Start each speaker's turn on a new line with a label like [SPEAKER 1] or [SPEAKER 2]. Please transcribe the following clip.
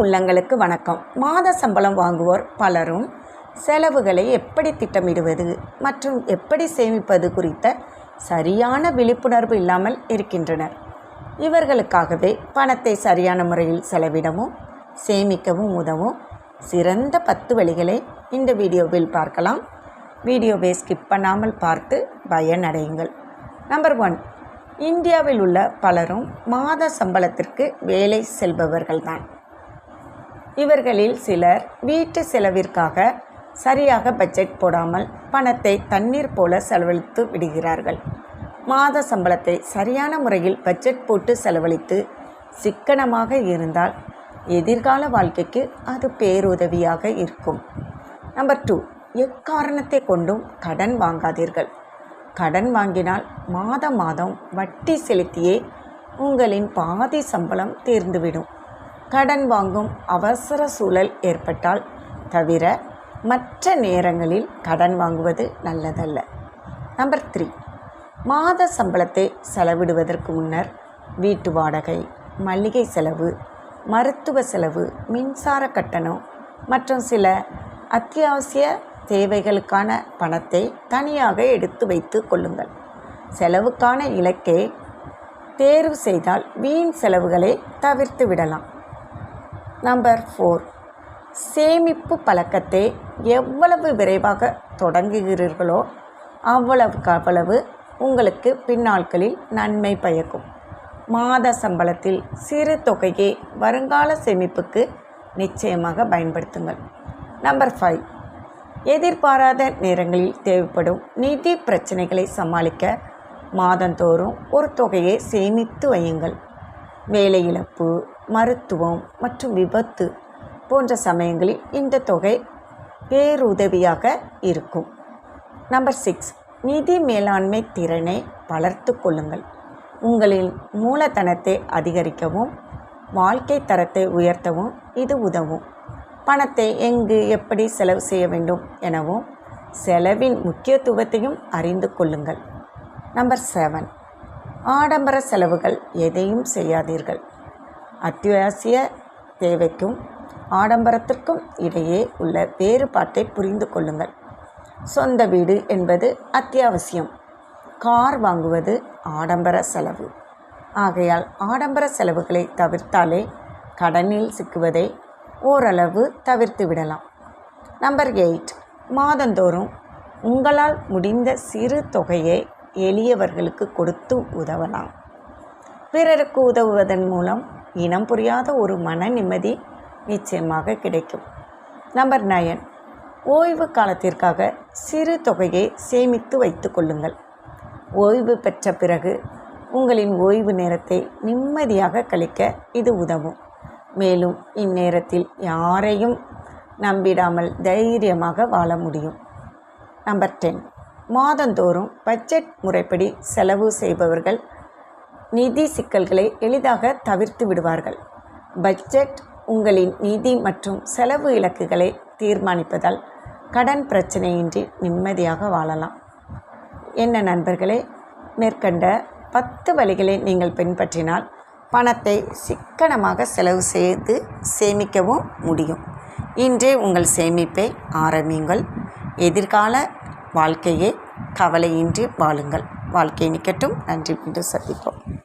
[SPEAKER 1] உள்ளங்களுக்கு வணக்கம். மாத சம்பளம் வாங்குவோர் பலரும் செலவுகளை எப்படி திட்டமிடுவது மற்றும் எப்படி சேமிப்பது குறித்த சரியான விழிப்புணர்வு இல்லாமல் இருக்கின்றனர். இவர்களுக்காகவே பணத்தை சரியான முறையில் செலவிடவும் சேமிக்கவும் உதவும் சிறந்த பத்து வழிகளை இந்த வீடியோவில் பார்க்கலாம். வீடியோவை ஸ்கிப் பண்ணாமல் பார்த்து பயனடையுங்கள். நம்பர் ஒன் இந்தியாவில் உள்ள பலரும் மாத சம்பளத்திற்கு வேலை செல்பவர்கள்தான். இவர்களில் சிலர் வீட்டு செலவிற்காக சரியாக பட்ஜெட் போடாமல் பணத்தை தண்ணீர் போல செலவழித்து விடுகிறார்கள். மாத சம்பளத்தை சரியான முறையில் பட்ஜெட் போட்டு செலவழித்து சிக்கனமாக இருந்தால் எதிர்கால வாழ்க்கைக்கு அது பேருதவியாக இருக்கும். நம்பர் டூ எக்காரணத்தை கொண்டும் கடன் வாங்காதீர்கள். கடன் வாங்கினால் மாதம் மாதம் வட்டி செலுத்தியே உங்களின் பாதி சம்பளம் தீர்ந்துவிடும். கடன் வாங்கும் அவசர சூழல் ஏற்பட்டால் தவிர மற்ற நேரங்களில் கடன் வாங்குவது நல்லதல்ல. Number three. மாத சம்பளத்தை செலவிடுவதற்கு முன்னர் வீட்டு வாடகை மளிகை செலவு மருத்துவ செலவு மின்சார கட்டணம் மற்றும் சில அத்தியாவசிய தேவைகளுக்கான பணத்தை தனியாக எடுத்து வைத்து கொள்ளுங்கள். செலவுக்கான இலக்கை தேர்வு செய்தால் வீண் செலவுகளை தவிர்த்து விடலாம். நம்பர் ஃபோர் சேமிப்பு பழக்கத்தை எவ்வளவு விரைவாக தொடங்குகிறீர்களோ அவ்வளவுக்கு அவ்வளவு உங்களுக்கு பின்னாட்களில் நன்மை பயக்கும். மாத சம்பளத்தில் சிறு தொகையை வருங்கால சேமிப்புக்கு நிச்சயமாக பயன்படுத்துங்கள். நம்பர் ஃபைவ் எதிர்பாராத நேரங்களில் தேவைப்படும் நிதி பிரச்சனைகளை சமாளிக்க மாதந்தோறும் ஒரு தொகையை சேமித்து வையுங்கள். வேலை இழப்பு மருத்துவம் மற்றும் விபத்து போன்ற சமயங்களில் இந்த தொகை பேருதவியாக இருக்கும். நம்பர் சிக்ஸ் நிதி மேலாண்மை திறனை வளர்த்து கொள்ளுங்கள். உங்களின் மூலதனத்தை அதிகரிக்கவும் வாழ்க்கை தரத்தை உயர்த்தவும் இது உதவும். பணத்தை எங்கு எப்படி செலவு செய்ய வேண்டும் எனவும் செலவின் முக்கியத்துவத்தையும் அறிந்து கொள்ளுங்கள். நம்பர் செவன் ஆடம்பர செலவுகள் எதையும் செய்யாதீர்கள். அத்தியாவசிய தேவைக்கும் ஆடம்பரத்திற்கும் இடையே உள்ள வேறுபாட்டை புரிந்து கொள்ளுங்கள். சொந்த வீடு என்பது அத்தியாவசியம். கார் வாங்குவது ஆடம்பர செலவு. ஆகையால் ஆடம்பர செலவுகளை தவிர்த்தாலே கடனில் சிக்குவதை ஓரளவு தவிர்த்து விடலாம். Number eight. மாதந்தோறும் உங்களால் முடிந்த சிறு தொகையை எளியவர்களுக்கு கொடுத்து உதவலாம். பிறருக்கு உதவுவதன் மூலம் இனம் புரியாத ஒரு மன நிம்மதி நிச்சயமாக கிடைக்கும். நம்பர் நயன் ஓய்வு காலத்திற்காக சிறு தொகையை சேமித்து வைத்து கொள்ளுங்கள். ஓய்வு பெற்ற பிறகு உங்களின் ஓய்வு நேரத்தை நிம்மதியாக கழிக்க இது உதவும். மேலும் இந்நேரத்தில் யாரையும் நம்பிடாமல் தைரியமாக வாழ முடியும். Number ten. மாதந்தோறும் பட்ஜெட் முறைப்படி செலவு செய்பவர்கள் நிதி சிக்கல்களை எளிதாக தவிர்த்து விடுவார்கள். பட்ஜெட் உங்களின் நிதி மற்றும் செலவு இலக்குகளை தீர்மானிப்பதால் கடன் பிரச்சனையின்றி நிம்மதியாக வாழலாம். என்ன நண்பர்களே மேற்கண்ட பத்து வழிகளை நீங்கள் பின்பற்றினால் பணத்தை சிக்கனமாக செலவு செய்து சேமிக்கவும் முடியும். இன்றே உங்கள் சேமிப்பை ஆரம்பியுங்கள். எதிர்கால வாழ்க்கையை கவலையின்றி வாழுங்கள். வாழ்க்கை நிற்கட்டும் நன்றி. மீண்டும் சந்திப்போம்.